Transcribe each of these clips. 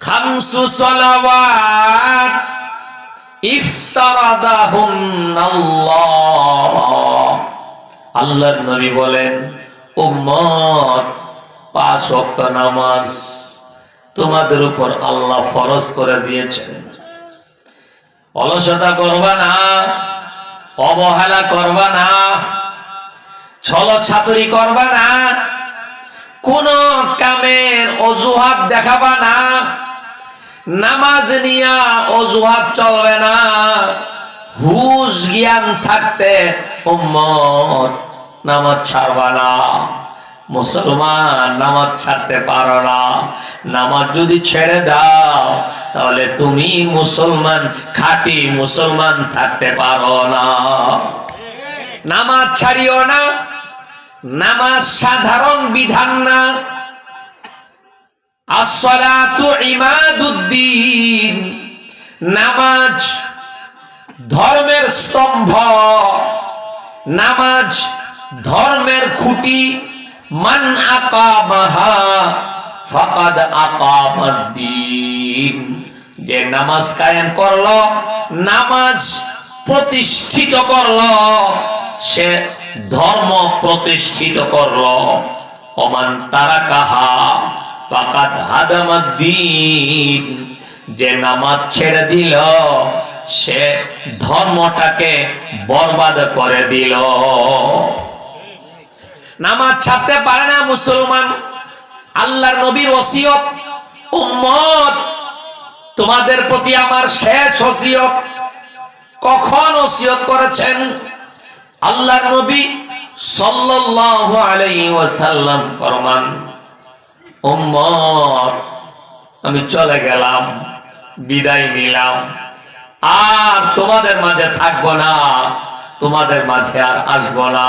খামসু সলাওয়াত ইফতারাদাহুন্নাল্লাহ। আল্লাহর নবী বলেন, উম্মত, পাঁচ ওয়াক্ত নামাজ তোমাদের উপর আল্লাহ ফরজ করে দিয়েছেন। অলসতা করবা না, অবহেলা করবা না ছল ছাতুরি করবা না, কোন কামের অজুহাত দেখাবা না নামাজ নিয়া অজুহাত চলবে না। হুশ জ্ঞান থাকতে উম্মত নামাজ ছাড়বা না। মুসলমান নামাজ ছাড়তে পারো না। নামাজ যদি ছেড়ে দাও, তাহলে তুমি মুসলমান, খাঁটি মুসলমান থাকতে পারো না। নামাজ ছাড়িও না। নামাজ সাধারণ বিধান না। আসসালাতু ইমাদুদ্দিন। নামাজ ধর্মের স্তম্ভ। নামাজ ধর্মের খুঁটি। মান আকামাহা ফাকাদ আকামাদ্দিন। যে নামাজ কায়েম করল, নামাজ প্রতিষ্ঠিত করল, সে ধর্ম প্রতিষ্ঠিত করল। অমান তারা কাহা ফাকাদ হাদামাদ্দিন। যে নামাজ ছেড়ে দিল, সে ধর্মটাকে বরবাদ করে দিল। নামাজ ছাড়তে পারে না মুসলমান। আল্লাহর নবীর ওসিয়ত উম্মত। তোমাদের প্রতি আমার শেষ ওসিয়ত। কখন ওসিয়ত করেছেন? আল্লাহর নবী সাল্লাল্লাহু আলাইহি ওয়াসাল্লাম ফরমান। উম্মত, আমি চলে গেলাম, বিদায় নিলাম। আর তোমাদের মাঝে থাকব না, তোমাদের মাঝে আর আসব না।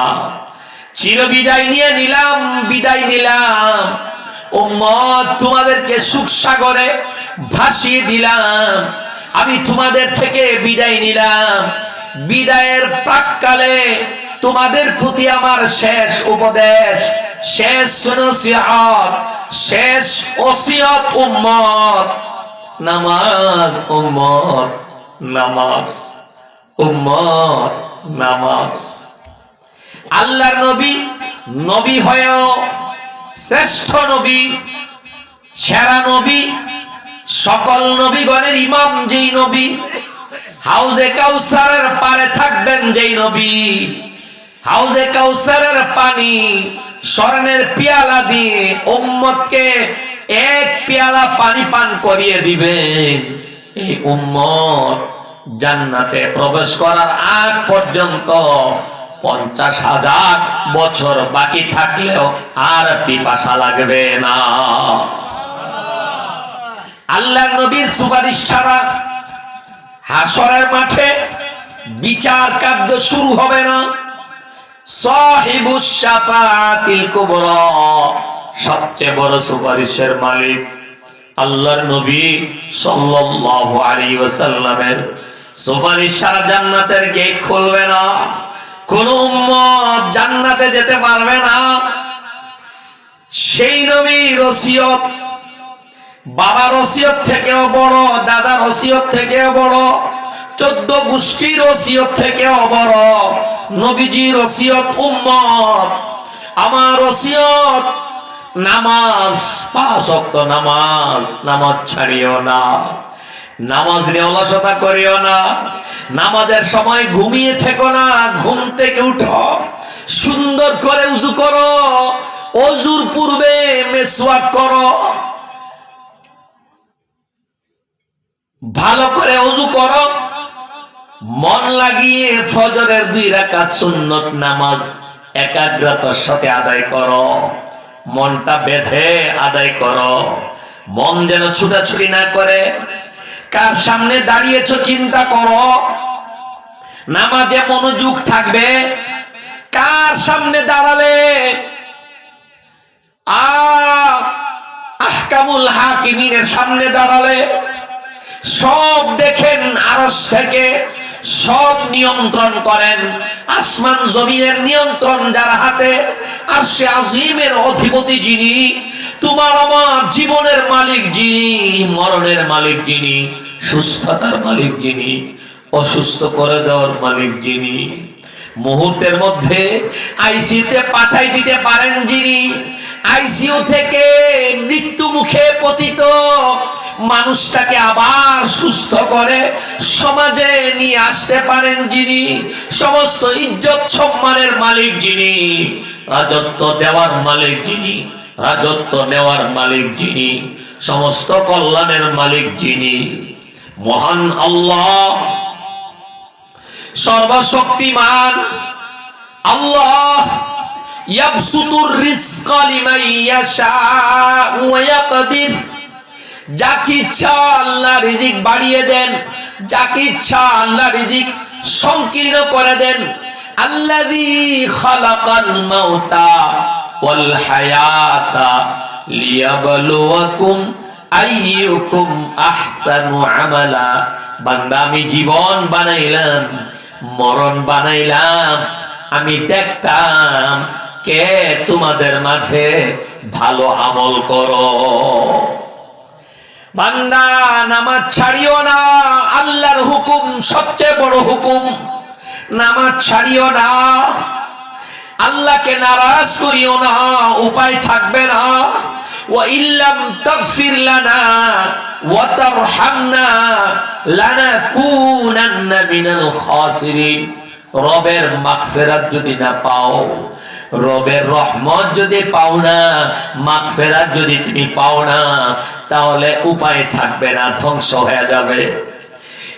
চির বিদায় নিয়ে নিলাম, বিদায় নিলাম। উম্মত, তোমাদেরকে সুখ সাগরে ভাসিয়ে দিলাম। আমি তোমাদের থেকে বিদায় নিলাম। বিদায়ের প্রাককালে তোমাদের প্রতি আমার শেষ উপদেশ, শেষ নসিহত, শেষ ওসিয়ত উম্মত। নামাজ উম্মত নামাজ উম্মত, নামাজ। আল্লাহর নবী নবী হয়েও শ্রেষ্ঠ নবী, সেরা নবী, সকল নবীগণের ইমাম যেই নবী, হাউজে কাউসারের পারে থাকবেন যেই নবী। হাউজে কাউসারের পানি, স্বর্ণের পিয়ালা দিয়ে উম্মতকে এক পেয়ালা পানি পান করিয়ে দিবেন এই উম্মত জান্নাতে প্রবেশ করার আগ পর্যন্ত পঞ্চাশ হাজার বছর বাকি থাকলেও আর পিপাসা লাগবে না। আল্লাহ নবীর সুপারিশ ছাড়া হাসরের মাঠে বিচার কার্য শুরু হবে না। সবচেয়ে বড় সুপারিশের মালিক আল্লাহর নবী ওয়াসাল্লামের। সুপারিশ ছাড়া জান্নাতের গেট খুলবে না, কোন জান্নাতে যেতে পারবে না। সেই নবীর ওসিয়ত বাবার ওসিয়ত থেকেও বড় দাদার ওসিয়ত থেকেও বড়, চোদ্দ গোষ্ঠীর ওসিয়ত থেকেও বড়। নবীজির ওসিয়ত উম্মত। আমার ওসিয়ত নামাজ, পাঁচ অক্ত নামাজ। নামাজ ছাড়িও না। নামাজ নিয়ে অলসতা করিও না। নামাজের সময় ঘুমিয়ে থেকো না। ঘুম থেকে উঠো। সুন্দর করে উজু করো। অজুর পূর্বে মেসওয়াক করো। ভালো করে অজু করো। মন লাগিয়ে ফজরের দুই রাকাত সুন্নত নামাজ একাগ্রতার সাথে আদায় করো। মনটা বেঁধে আদায় করো। মন যেন ছুটাছুটি না করে। কার সামনে দাঁড়িয়েছো চিন্তা করো। নামাজে মনোযোগ থাকবে। কার সামনে দাঁড়ালে? আহ আহকামুল হাকিমিনের সামনে দাঁড়ালে। সব দেখেন আরস থেকে। সব নিয়ন্ত্রণ করেন। আসমান জমিনের নিয়ন্ত্রণ যার হাতে, আর সে আজিমের অধিপতি যিনি, তোমার আমার জীবনের মালিক যিনি, মরণের মালিক যিনি, সুস্থতার মালিক যিনি, অসুস্থ করে দেওয়ার মালিক যিনি। মুহূর্তের মধ্যে আইসিতে পাঠাই দিতে পারেন যিনি। আইসিইউ থেকে মৃত্যু মুখে পতিত মানুষটাকে আবার সুস্থ করে সমাজে নিয়ে আসতে পারেন যিনি। সমস্ত ইজ্জত সম্মানের মালিক যিনি, রাজত্ব দেওয়ার মালিক যিনি, রাজত্ব নেওয়ার মালিক যিনি, সমস্ত কল্যাণের মালিক যিনি। মহান আল্লাহ, সর্বশক্তিমান আল্লাহ ইয়াবসুতুর রিজকা লিমান ইয়াশাউ ওয়া ইয়াকদির। যাকে ইচ্ছা, আল্লাহ রিজিক বাড়িয়ে দেন। যাকে ইচ্ছা, আল্লাহ রিজিক সংকীর্ণ করে দেন। আল্লাযী খালাকাল মাউতা ওয়াল হায়াতা লিয়াবলুয়াকুম আইয়ুকুম আহসানু আমি জীবন বানাইলাম, মরণ বানাইলাম, আমি দেখতাম কে তোমাদের মাঝে ভালো আমল করো। বান্দা, নামাজ ছাড়িও না, আল্লাহর হুকুম সবচেয়ে বড় হুকুম। নামাজ ছাড়িও না, আল্লাহকে নারাজ করিও না, উপায় থাকবে না। তাগফির লানা ওয়া তারহামনা লানাকুনান্না মিনাল খাসিরিন। রবের মাগফিরাত যদি না পাও রবের রহমত যদি পাও না, মাগফিরাত যদি তুমি পাও না, তাহলে উপায় থাকবে না, ধ্বংস হয়ে যাবে।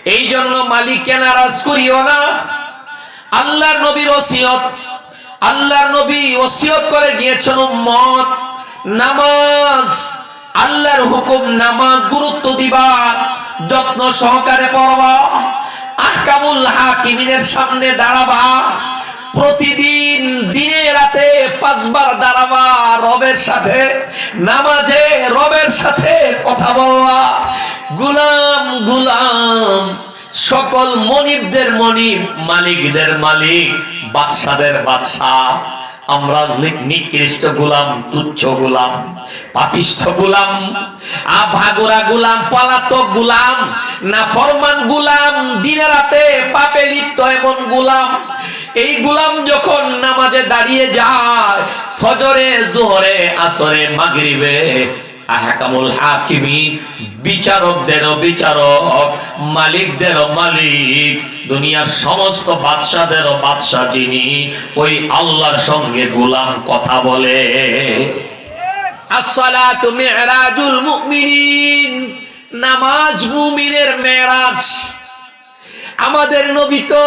এই জন্য মালিককে নারাজ করিও না। আল্লাহর নবীর ওসিয়ত, আল্লাহর নবী ওসিয়ত করে গিয়েছেন উম্মত। নামাজ, আল্লাহর হুকুম নামাজ গুরুত্ব দিবা, যত্ন সহকারে পড়বা, আহকামুল হাকিমিনের সামনে দাঁড়াবা প্রতিদিন দিনে রাতে পাঁচবার দাঁড়াবা রবের সাথে, নামাজে রবের সাথে কথা বলা গুলাম গুলাম, সকল মনিবদের মনিব, মালিকদের মালিক, বাদশাদের বাদশাহ। আমরা নিকৃষ্ট গুলাম, তুচ্ছ গুলাম, পাপিষ্ঠ গুলাম, আভাগুরা গুলাম, পলাতক গুলাম না ফরমান গুলাম, দিনে রাতে পাপে লিপ্ত এমন গুলাম এই গুলাম যখন নামাজে দাঁড়িয়ে যায়, ফজরে, জোহরে, আসরে, মাগরিবে, আহকামুল হাকিমি, বিচারকদেরও বিচারক, মালিকদেরও মালিক, দুনিয়ার সমস্ত বাদশাদেরও বাদশাহ যিনি, ওই আল্লাহর সঙ্গে গোলাম কথা বলে। আসসালাতু মিরাজুল মুমিনিন, নামাজ মুমিনের মেরাজ। আমাদের নবী তো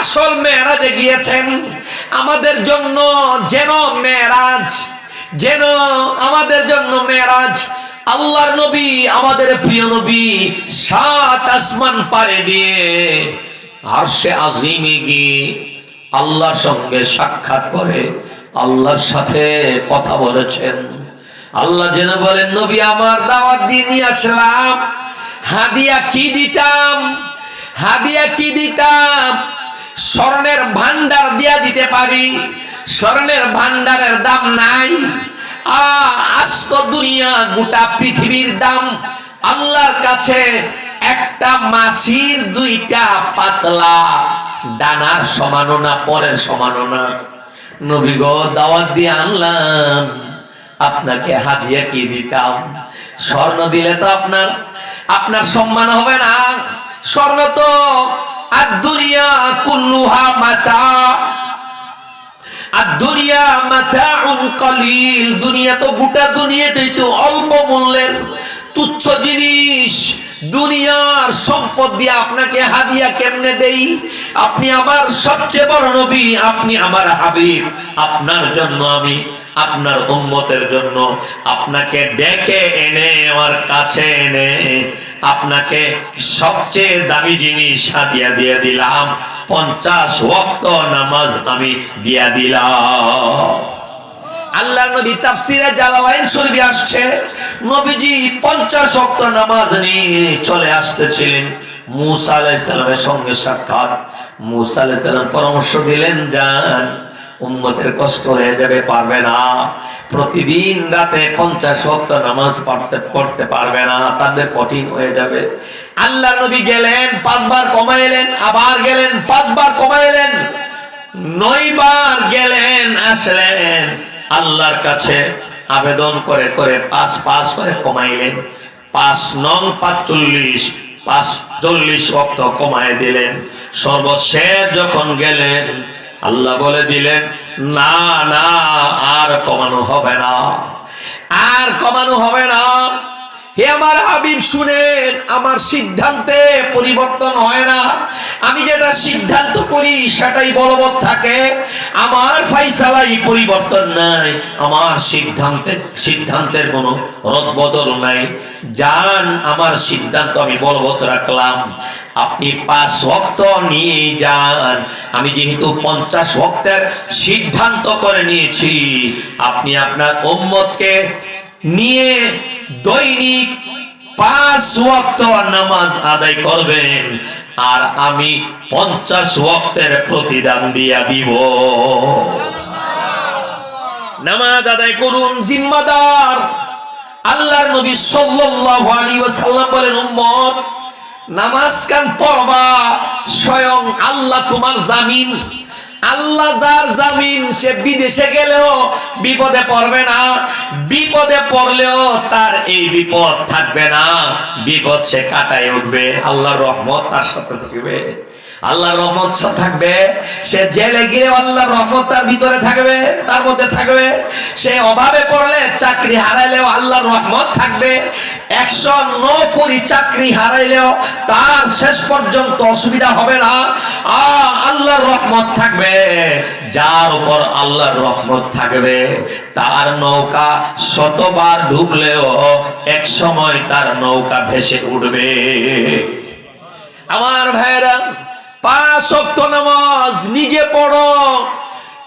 আসল মেয়েরাজে গিয়েছেন। আমাদের জন্য যেন মেয়েরাজ, যেন আমাদের জন্য মেয়েরাজ। আল্লাহর নবী, আমাদের প্রিয় নবী সাত আসমান পারে দিয়ে আর সে আজিমে গিয়ে আল্লাহর সঙ্গে সাক্ষাৎ করে, আল্লাহর সাথে কথা বলেছেন। আল্লাহ যেন বলেন, নবী, আমার দাওয়াত দিয়ে নিয়ে আসলাম। হাদিয়া কি দিতাম? হাদিয়া কি দিতাম? স্বর্ণের ভান্ডার দিয়া দিতে পারি? স্বর্ণের ভান্ডারের দাম নাই। আস্ত দুনিয়া গোটা পৃথিবীর দাম। আল্লাহর কাছে একটা মাছির, দুইটা পাতলা, ডানার সমানো না, পরের সমানো না। নবী গো, দাওয়াত দিয়ে আনলাম। আপনাকে হাদিয়া কি দিতাম? স্বর্ণ দিলে তো আপনার আপনার সম্মান হবে না। স্বর্ণ তো আর দুনিয়া কুল্লুহা আর দুনিয়া মাথা কলিল। দুনিয়া তো গোটা দুনিয়াটাই তো অল্প মূল্যের তুচ্ছ জিনিস। দুনিয়ার সম্পদ দিয়ে আপনাকে হাদিয়া কেমনে দেই? আপনি আমার সবচেয়ে বড় নবী, আপনি আমার হাবিব। আপনার জন্য আমি আপনার উম্মতের জন্য আপনাকে ডেকে এনে আমার কাছে এনে আপনাকে সবচেয়ে দামি জিনিস হাদিয়া দিয়ে দিলাম। পঞ্চাশ ওয়াক্ত নামাজ আমি দিয়া দিলাম। আল্লাহ নবী তাফসিরে জালালাইন শরীফে আসছে। নবীজি 50 ওয়াক্ত নামাজ নিয়ে চলে আসতেছিলেন। মূসা আলাইহিস সালামের সঙ্গে সাক্ষাৎ। মূসা আলাইহিস সালাম পরামর্শ দিলেন যান উম্মতের কষ্ট হয়ে যাবে, পারবে না। প্রতিদিন রাতে পঞ্চাশ ওয়াক্ত নামাজ পড়তে পড়তে পারবে না, তাদের কঠিন হয়ে যাবে। আল্লাহ নবী গেলেন, পাঁচবার কমাইলেন, আবার গেলেন, পাঁচবার কমাইলেন, নয়বার গেলেন, আসলেন। আল্লাহর কাছে আবেদন করে করে পাঁচ পাঁচ করে কমাইলেন। পাঁচ নং পাঁচচল্লিশ পাঁচ চল্লিশ অক্ত কমায় দিলেন। সর্বশেষ যখন গেলেন আল্লাহ বলে দিলেন না না আর কমানো হবে না। আর কমানো হবে না। হে আমার হাবিব, শুনেন, আমার সিদ্ধান্তে পরিবর্তন হয় না। আমি যেটা সিদ্ধান্ত করি, সেটাই বলবৎ থাকে। আমার ফাইসালাই পরিবর্তন নাই, আমার সিদ্ধান্তে, সিদ্ধান্তের কোনো রদবদল নাই। যান আমার সিদ্ধান্ত আমি বলবৎ রাখলাম। আপনি পাঁচ ওয়াক্ত নিয়ে যান। আমি যেহেতু পঞ্চাশ ওয়াক্তের সিদ্ধান্ত করে নিয়েছি, আপনি আপনার উম্মতকে নিয়ে দৈনিক পাঁচ ওয়াক্ত নামাজ আদায় করবেন। আর আমি পঞ্চাশ ওয়াক্তের প্রতিদান দিয়া দিব। নামাজ আদায় করুন, জিম্মাদার। আল্লাহর নবী সাল্লাল্লাহু আলাইহি ওয়াসাল্লাম বলেন, উম্মত, নামাজ কান পড়বা, স্বয়ং আল্লাহ তোমার জামিন আল্লাহ যার জামিন সে বিদেশে গেলেও বিপদে পড়বে না। বিপদে পড়লেও তার এই বিপদ থাকবে না। বিপদ সে কাটায় উঠবে। আল্লাহর রহমত তার সাথে থাকবে। আল্লাহর রহমত থাকবে। সে জেলে গিয়ে আল্লাহর রহমত তার ভিতরে থাকবে, তার মধ্যে থাকবে। সে অভাবে পড়লে চাকরি হারাইলেও আল্লাহর রহমত থাকবে। একশো নৌকরি চাকরি হারাইলেও তার শেষ পর্যন্ত অসুবিধা হবে না। আল্লাহর রহমত থাকবে, যার উপর আল্লাহর রহমত থাকবে। তার নৌকা শতবার ডুবলেও এক সময় তার নৌকা ভেসে উঠবে। আমার ভাইরা পাঁচ অক্ত নামাজ, নিজে পড়ো।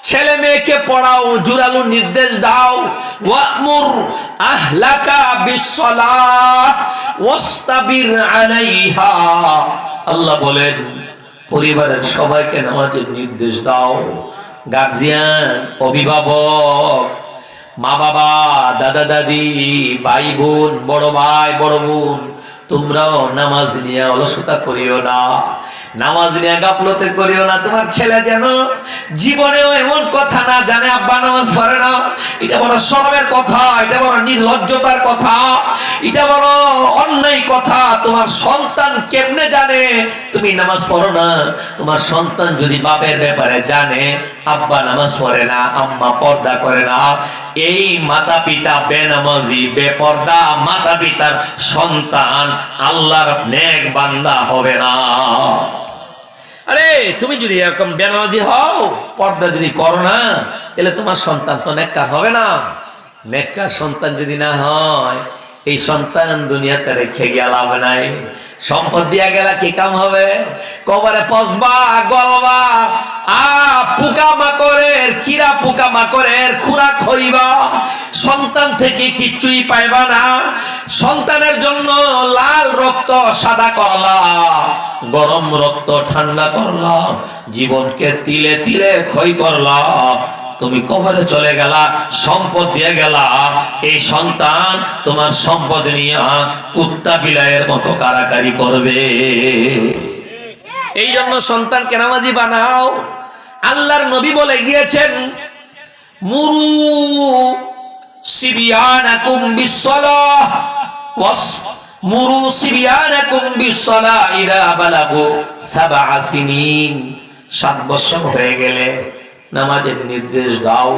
ছেলে মেয়েকে পড়াও, জুরালু নির্দেশ দাও। ওয়ামুর আহলাকা বিসসালাহ ওয়াস্তাবির আলাইহা। আল্লাহ বলেন, পরিবারের সবাইকে নামাজের নির্দেশ দাও। গার্জিয়ান, অভিভাবক মা বাবা দাদা দাদি ভাই বোন বড় ভাই, বড় বোন তোমরাও নামাজ নিয়ে অলসতা করিও না। নামাজ নিয়ে গাফলতে করিও না। তোমার ছেলে যেন জীবনেও এমন কথা না জানে, আব্বা নামাজ পড়ে না। এটা বড় সরবের কথা, এটা বড় নির্লজ্জতার কথা, এটা বড় অন্যায় কথা। তোমার সন্তান কেমনে জানে? তুমি নামাজ পড়ো না। তোমার সন্তান যদি বাপের ব্যাপারে জানে, আব্বা নামাজ পড়ে না, আম্মা পর্দা করে না। এই মাতা পিতা বেনামাজি, বেপর্দা মাতা পিতার সন্তান আল্লাহর নেক বান্দা হবে না। আরে, তুমি যদি এরকম বেনামাজি হও, পর্দা যদি করো না, তাহলে তোমার সন্তান তো নেককার হবে না। নেককার সন্তান যদি না হয় এই সন্তান দুনিয়াতে রেখে গিয়ে লাভ নাই। সম্পদ দিয়া গেলা কি কাম হবে? কবরে পচবা, গলবা, আ, পোকা মাকড়ের, কিরা পোকা মাকড়ের খুরাক হইবা। সন্তান থেকে কিচ্ছুই পাইবা না। সন্তানের জন্য লাল রক্ত, সাদা করলা, গরম রক্ত, ঠান্ডা করলা, জীবনকে তিলে তিলে ক্ষয় করলা। তুমি কবরে চলে গেলা, সম্পদ দিয়ে গেলা। এই সন্তান তোমার সম্পদ নিয়ে কুত্তা বিলাইয়ের মতো কারাকারি করবে। এই জন্য সন্তানকে নামাজি বানাও। আল্লাহর নবী বলে গিয়েছেন, মুরু সিবিয়ানাকুম বিসসালাহ মুরু সিবিয়ানাকুম বিসসালাহ, ইদা বালাগু সাবআ সিনিন। সাত বছর হয়ে গেলে নামাজের নির্দেশ দাও।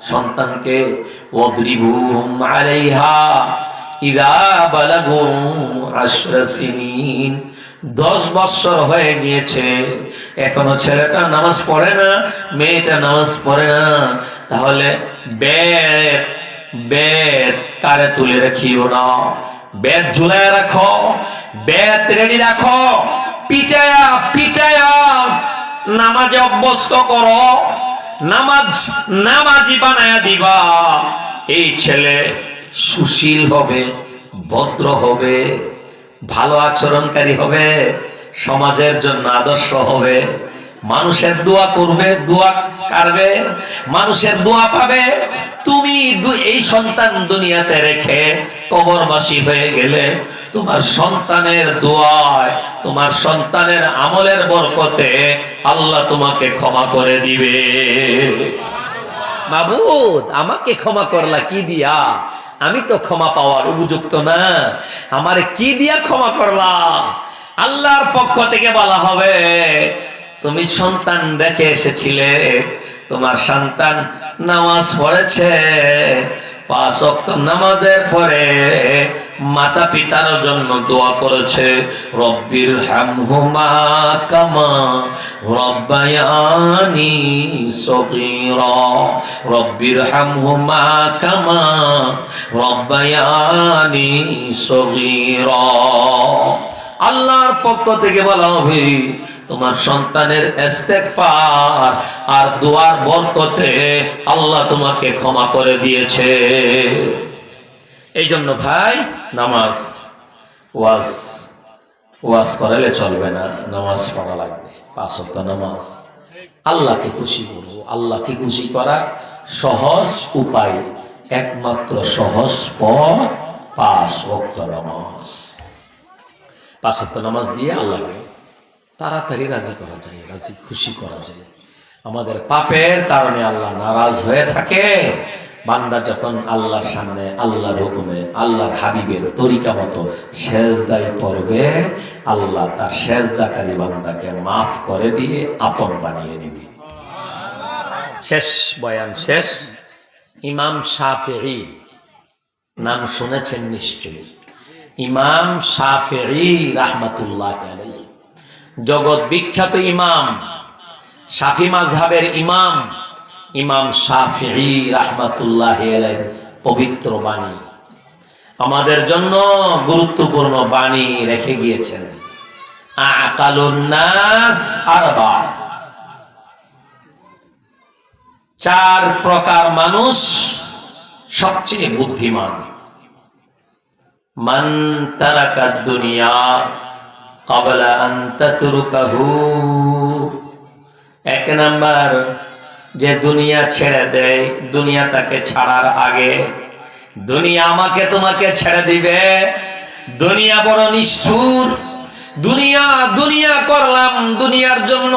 সন্তানকে দশ বছর হয়ে গিয়েছে, এখনও ছেলেটা নামাজ পড়ে না, মেয়েটা নামাজ পড়ে না। তাহলে বেদ বেদ কারে তুলে রাখিও না। বেদ ঝুলায় রাখো, বেদ রেডি রাখো, পিটায়া পিটায়া নামাজে অভ্যস্ত করো। নামাজ, নামাজি বানায়া দিবা। এই ছেলে সুশীল হবে, ভদ্র হবে, ভালো আচরণকারী হবে, সমাজের জন্য আদর্শ হবে। মানুষের দোয়া করবে, দোয়া কারবে, মানুষের দোয়া পাবে। তুমি এই সন্তান দুনিয়াতে রেখে কবরবাসী হয়ে গেলে তোমার সন্তানের দোয়ায়, তোমার সন্তানের আমলের বরকতে আল্লাহ তোমাকে ক্ষমা করে দিবে। মাবুদ, আমাকে ক্ষমা করলা, কি দিয়া? আমি তো ক্ষমা পাওয়ার উপযুক্ত না। আমারে কি দিয়া ক্ষমা করলা? আল্লাহর পক্ষ থেকে বলা হবে, তুমি সন্তান দেখে এসেছিলে, তোমার সন্তান নামাজ পড়েছে, পাঁচ অক্ত নামাজের পরে মাতা পিতার জন্য দোয়া করেছে, রব্বির হামহুমা কামা রব্বায়ানি সগীরা, রব্বির হামহুমা কামা রব্বায়ানি সগীরা। আল্লাহর পক্ষ থেকে বলা হবে, তোমার সন্তানের ইস্তেগফার আর দোয়ার বরকতে আল্লাহ তোমাকে ক্ষমা করে দিয়েছে। এই জন্য ভাই, নামাজ, ওয়াজ ওয়াজ করালে চলবে না, নামাজ পড়া লাগবে, পাঁচ নামাজ। আল্লাহকে খুশি করব, আল্লাহকে খুশি করা সহজ উপায়, একমাত্র সহজ পথ, পাঁচ ওয়াক্ত নামাজ। পাঁচ নামাজ দিয়ে আল্লাহকে তাড়াতাড়ি রাজি করা যায়, রাজি খুশি করা যায়। আমাদের পাপের কারণে আল্লাহ নারাজ হয়ে থাকে। বান্দা যখন আল্লাহর সামনে, আল্লাহর হুকুমে, আল্লাহর হাবিবের তরিকা মতো সেজদাই পড়বে, আল্লাহ তার সেজদাকারী বান্দাকে মাফ করে দিয়ে আপন বানিয়ে নিবে। শেষ বয়ান শেষ। ইমাম শাফিঈ, নাম শুনেছেন নিশ্চয়ই। ইমাম শাফিঈ রাহমাতুল্লাহ জগৎ বিখ্যাত ইমাম, শাফি মাযহাবের ইমাম। ইমাম শাফিঈ রাহমাতুল্লাহ পবিত্র বাণী। আমাদের জন্য গুরুত্বপূর্ণ বাণী রেখে গিয়েছেন। চার প্রকার মানুষ সবচেয়ে বুদ্ধিমান। মান তারাকা দুনিয়া কাবলা আন তাতরুকাহু। এক নাম্বার যে দুনিয়া ছেড়ে দেয়, দুনিয়া তাকে ছাড়ার আগে, দুনিয়া আমাকে তোমাকে ছেড়ে দিবে। দুনিয়া বড় নিষ্ঠুর। দুনিয়া দুনিয়া করলাম, দুনিয়ার জন্য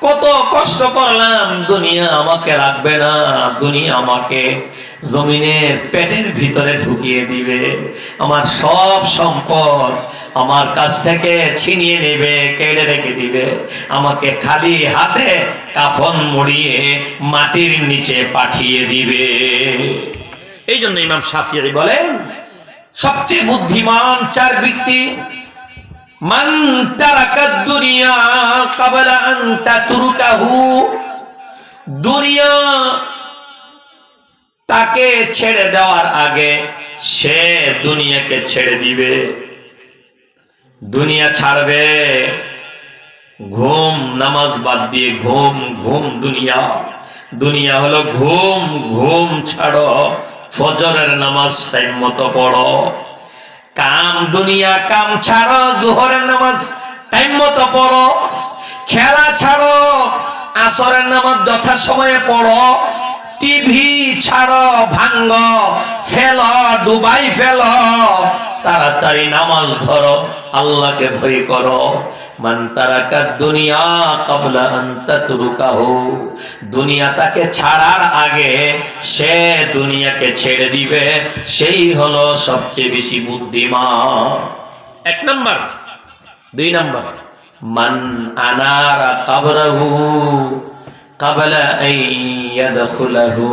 কত কষ্ট করলাম, দুনিয়া আমাকে রাখবে না, দুনিয়া আমাকে জমিনের পেটের ভিতরে ঢুকিয়ে দিবে। আমার সব সম্পদ আমার কাছ থেকে ছিনিয়ে নেবে, কেড়ে রেখে দিবে। আমাকে খালি হাতে কাফন মুড়িয়ে মাটির নিচে পাঠিয়ে দিবে। এই জন্য ইমাম শাফিঈ বলেন, সবচেয়ে বুদ্ধিমান চার ব্যক্তি মান তারাকাদ দুনিয়া কাবলা আন তাতরুকাহু দুনিয়া তাকে ছেড়ে দেওয়ার আগে সে দুনিয়াকে ছেড়ে দিবে। দুনিয়া ছাড়বে। ঘুম, নামাজ বাদ দিয়ে ঘুম ঘুম দুনিয়া। দুনিয়া হলো ঘুম ঘুম ছাড়ো। ফজরের নামাজ টাইম মতো পড়ো। কাম দুনিয়া, কাম ছাড়ো, জোহরের নামাজ টাইম মতো পড়ো, খেলা ছাড়ো, আসরের নামাজ যথা সময়ে পড়ো টিভি ছাড়ো, ভাঙ্গ, ফেল, ডুবাই ফেল, তাড়াতাড়ি নামাজ ধরো, আল্লাহকে ভয় করো। মান তারাকা দুনিয়া কাবলা আন তাতরুকাহু দুনিয়া তাকে ছাড়ার আগে সে দুনিয়াকে ছেড়ে দিবে, সেই হলো সবচেয়ে বেশি বুদ্ধিমান। এক নম্বর। দুই নম্বর। মান আনারা কাবরাহু কাবলা ইয়াদখুলাহু।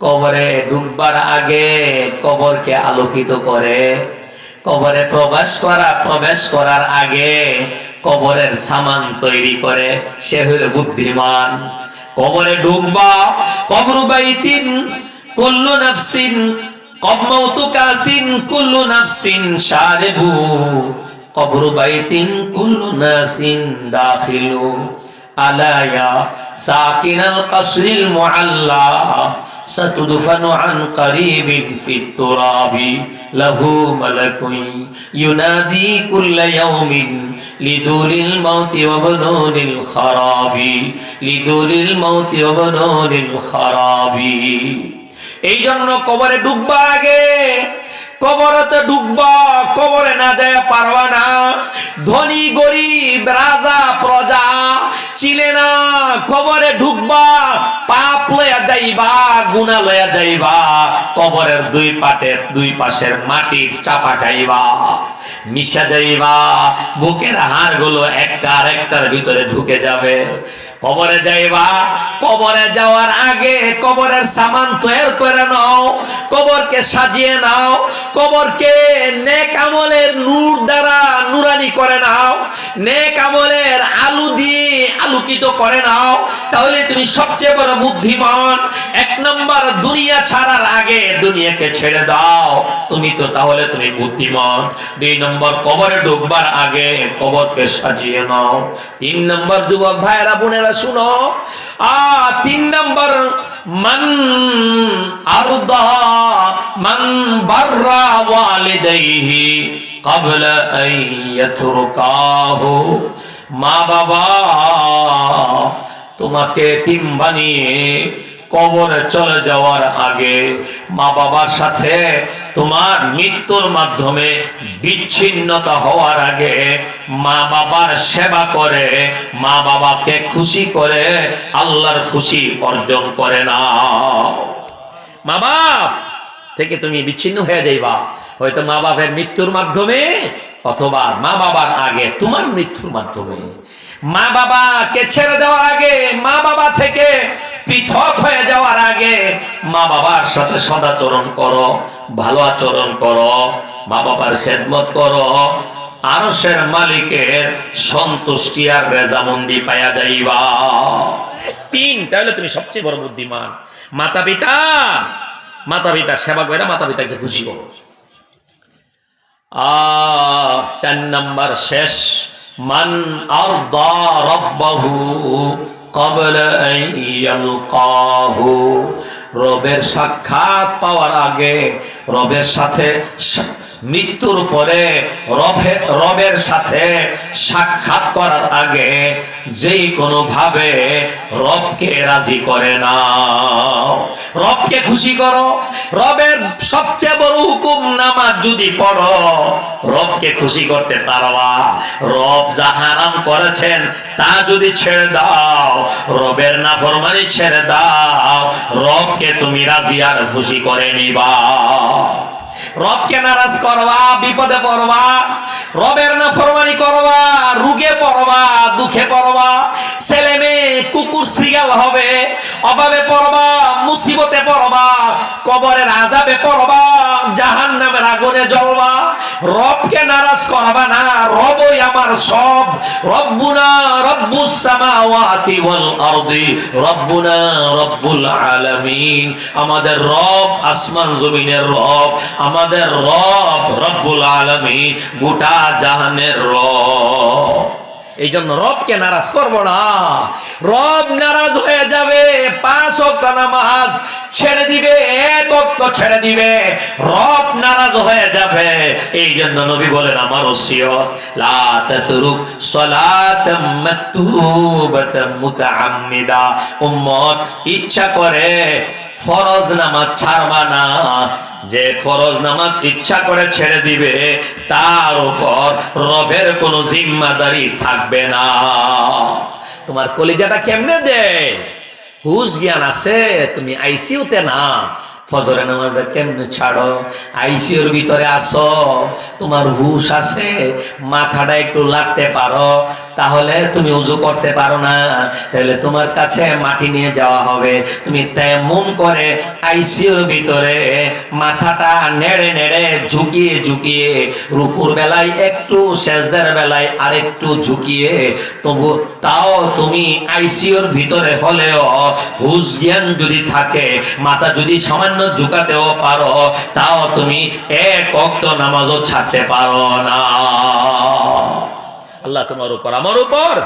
কবরে ডুববার আগে কবরকে আলোকিত করে কবরে প্রবেশ করা, প্রবেশ করার আগে কবরের সামান তৈরি করে, সে হলো বুদ্ধিমান। কবরে ডুববা কবর বাইতিন, কুল্লু নাফসিন কবমাউতু কাসিন, কুল্লু নাফসিন শারিবু। কবর বাইতিন, কুল্লু নাসিন দাখিলু। ألا يا ساكن القصر المعلى ستدفن عن قريب في التراب له ملك ينادي كل يوم لدول الموت وبنون الخراب لدول الموت وبنون الخراب এই জন্য কবরে ডুববা আগে কবরতে ঢুকব কবরে না যায় পারবা না। ধনী, গরিব, রাজা, প্রজা চিলে না, কবরে ঢুকবা পাপ লয়া যাইবা গুনা লয়া যাইবা, কবরের দুই পাটের, দুই পাশের মাটির চাপা খাইবা, মিশা যাইবা, বুকের হাড়গুলো একটা আরেকটার ভিতরে ঢুকে যাবে। কবরে যাইবা, কবরে যাওয়ার আগে কবরের সামান তৈরি করে নাও, কবরকে সাজিয়ে নাও, কবরকে নেক আমলের নূর দ্বারা নুরানি করে নাও, নেক আমলের আলু দিয়ে আলোকিত করে নাও, তাহলে তুমি সবচেয়ে বড় যারা বুদ্ধিমান, এক নম্বর দুনিয়া ছাড়ার আগে দুনিয়াকে ছেড়ে দাও। তুমি তো তাহলে তুমি বুদ্ধিমান। দুই নম্বর কবরে ঢুকবার আগে কবরকে সাজিয়ে নাও। তিন নম্বর যুবক ভাইরা বোনেরা, শুনো। আ তিন নম্বর, মান আরদা, মান বাররা ওয়ালিদাইহি ক্বাবলা আন মা বাবা তোমাকে তিম বানিয়ে কবরে চলে যাওয়ার আগে মা বাবার সাথে তোমার মৃত্যুর মাধ্যমে বিচ্ছিন্নতা হওয়ার আগে মা বাবার সেবা করে, মা বাবাকে খুশি করে আল্লাহর খুশি অর্জন করে না মা বাপ, থেকে তুমি বিচ্ছিন্ন হয়ে যাইবা। হয়তো মা বাপের মৃত্যুর মাধ্যমে অথবা মা বাবার আগে তোমার মৃত্যুর মাধ্যমে মা বাবাকে ছেড়ে দেওয়ার আগে, মা বাবা থেকে পৃথক হয়ে যাওয়ার আগে মা বাবার সাথে সদাচরণ করো, ভালো আচরণ করো, মা বাবার খেদমত করো। আরসের মালিকের সন্তুষ্টি আর রেজামন্দি পায়া যাইবা। তিন, তাহলে তুমি সবচেয়ে বড় বুদ্ধিমান। মাতা পিতা মাতা পিতা সেবা করে মাতা পিতাকে খুশি করো। চার নাম্বার শেষ। من أرضى ربه قبل أن يلقاه. রবের সাক্ষাৎ পাওয়ার আগে রবের সাথে মৃত্যুর পরে রবে রবের সাথে সাক্ষাৎ করার আগে যেই কোনো ভাবে রবকে রাজি করে না রবকে খুশি করো। রবের সবচেয়ে বড় হুকুম নামাজ যদি পড়ো, রবকে খুশি করতে পারবা। রব যা হারাম করেছেন তা যদি ছেড়ে দাও, রবের না নাফরমানি ছেড়ে দাও, রবকে তুমি রাজি আর খুশি করে নিবা। রবকে নারাজ করবা, বিপদে পড়বা, রবের না ফরমানি করবা, রুগে পড়বা, দুঃখে পড়বা, ছেলে মেয়ে, কুকুর শ্রীগাল হবে, অভাবে পড়বা, মুসিবতে পড়বা, কবরের আজাবে পড়বা জাহান নামের আগুনে জ্বলবা। রবকে নারাজ করবা না, রবই আমার সব। রব্বুনা রব্বুস সামাওয়াতি ওয়াল আরদি। রব্বুনা রব্বুল আলামিন। আমাদের রব আসমান জমিনের রব। আমাদের রব রব্বুল আলামিন। গোটা জাহানের রব। এই জন্য রবকে নারাজ করব না। রব নারাজ হয়ে যাবে, পাঁচ অক্ট নামাজ ছেড়ে দিবে, এক অক্ট ছেড়ে দিবে। রব নারাজ হয়ে যাবে এই জন্য নবী বলেন, আমার ইচ্ছা করে ফরজ নামাজ ছাড়বা না। যে ফরজ নামাজ ইচ্ছা করে ছেড়ে দিবে, তার উপর রবের কোনো জিম্মাদারি থাকবে না। তোমার কলিজাটা কেমনে দেয়? হুশ জ্ঞান আছে, তুমি আইসিউতে না। ফজরে নামাজটা কেমনে ছাড়ো? আইসিউর ভিতরে আসো, তোমার হুশ আছে, মাথাটা একটু লাগতে পারো। তাহলে তুমি উজু করতে পারো না। তাহলে তোমার কাছে মাটি নিয়ে যাওয়া হবে। তুমি তেমন করে আইসিউর ভিতরে মাথাটা নেড়ে নেড়ে ঝুঁকিয়ে ঝুঁকিয়ে রুকুর বেলায় একটু, সেজদের বেলায় আরেকটু ঝুঁকিয়ে, তবু তাও তুমি আইসিউর ভিতরে হলেও হুশ জ্ঞান যদি থাকে, মাথা যদি সামান্য ঝুঁকাতেও পারো, তাও তুমি এক অক্ত নামাজও ছাড়তে পারো না। আল্লাহ তোমার উপর, আমার উপর।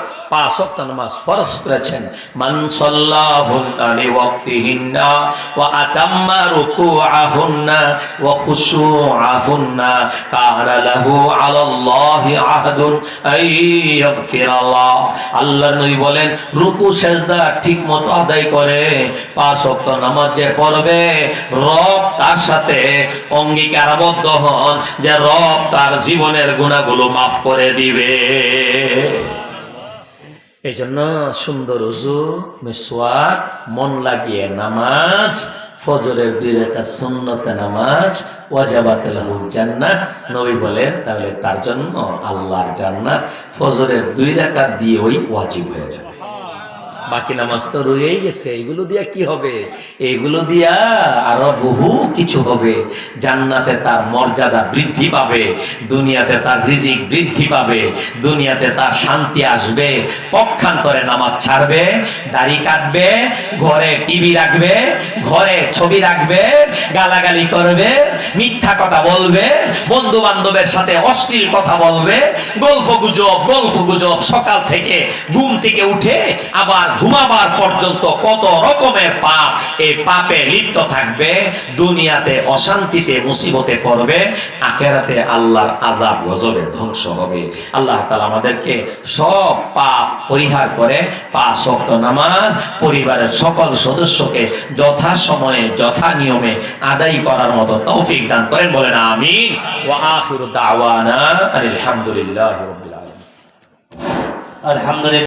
বলেন, রুকু, সেজদা ঠিক মতো আদায় করে, পাঁচ নামাজ যে পড়বে, রব তার সাথে অঙ্গীকারবদ্ধ হন যে রব তার জীবনের গুণাগুলো মাফ করে দিবে। এই জন্য সুন্দর উজু মিসওয়াক, মন লাগিয়ে নামাজ, ফজরের দুই রেখা সুন্নতে নামাজ, ওয়াজাবাতুল জান্নাত। নবী বলেন, তাহলে তার জন্য আল্লাহর জান্নাত। ফজরের দুই রেখা দিয়ে ওই ওয়াজিব হয়ে যাবে। বাকি নামাজ তো রয়েই গেছে, এগুলো দিয়া কি হবে? এগুলো দিয়া আরও বহু কিছু হবে। জান্নাতে তার মর্যাদা বৃদ্ধি পাবে, দুনিয়াতে তার রিজিক বৃদ্ধি পাবে, দুনিয়াতে তার শান্তি আসবে, পক্ষান্তরে নামাজ ছাড়বে, দাড়ি কাটবে, ঘরে টিভি রাখবে, ঘরে ছবি রাখবে, গালাগালি করবে, মিথ্যা কথা বলবে বন্ধু বান্ধবের সাথে অশ্লীল কথা বলবে, গল্প গুজব গল্প গুজব সকাল থেকে ঘুম থেকে উঠে আবার ঘুমাবার পর্যন্ত কত রকমের পাপ, এই পাপে লিপ্ত থাকবে, দুনিয়াতে অশান্তিতে, মুসিবতে পড়বে, আখেরাতে আল্লাহর আজাব গজবে ধ্বংস হবে। আল্লাহ তাআলা আমাদেরকে সব পাপ পরিহার করে পাঁচ ওয়াক্ত নামাজ পরিবারের সকল সদস্যকে যথা সময়ে যথা নিয়মে আদায় করার মতো তৌফিক দান করেন, বলেন আমিন। ওয়া আখিরু দাওয়ানা আলহামদুলিল্লাহি আলহামদুলিল্লাহ।